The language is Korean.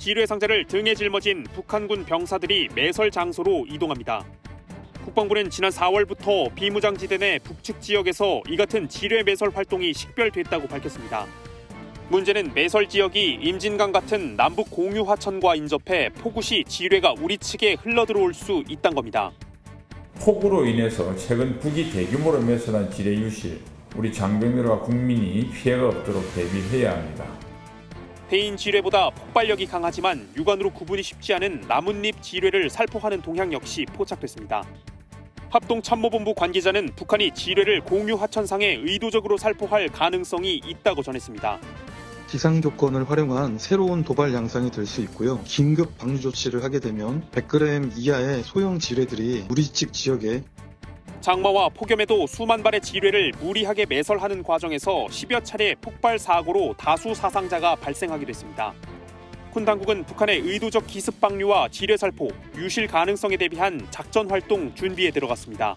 지뢰 상자를 등에 짊어진 북한군 병사들이 매설 장소로 이동합니다. 국방부는 지난 4월부터 비무장지대 내 북측 지역에서 이 같은 지뢰 매설 활동이 식별됐다고 밝혔습니다. 문제는 매설 지역이 임진강 같은 남북 공유 하천과 인접해 폭우 시 지뢰가 우리 측에 흘러들어올 수 있다는 겁니다. 폭우로 인해서 최근 북이 대규모로 매설한 지뢰 유실, 우리 장병들과 국민이 피해가 없도록 대비해야 합니다. 대인 지뢰보다 폭발력이 강하지만 육안으로 구분이 쉽지 않은 나뭇잎 지뢰를 살포하는 동향 역시 포착됐습니다. 합동참모본부 관계자는 북한이 지뢰를 공유 하천상에 의도적으로 살포할 가능성이 있다고 전했습니다. 기상 조건을 활용한 새로운 도발 양상이 될 수 있고요. 긴급 방류 조치를 하게 되면 100g 이하의 소형 지뢰들이 우리 집 지역에 장마와 폭염에도 수만 발의 지뢰를 무리하게 매설하는 과정에서 10여 차례 폭발 사고로 다수 사상자가 발생하기도 했습니다. 군 당국은 북한의 의도적 기습 방류와 지뢰 살포, 유실 가능성에 대비한 작전 활동 준비에 들어갔습니다.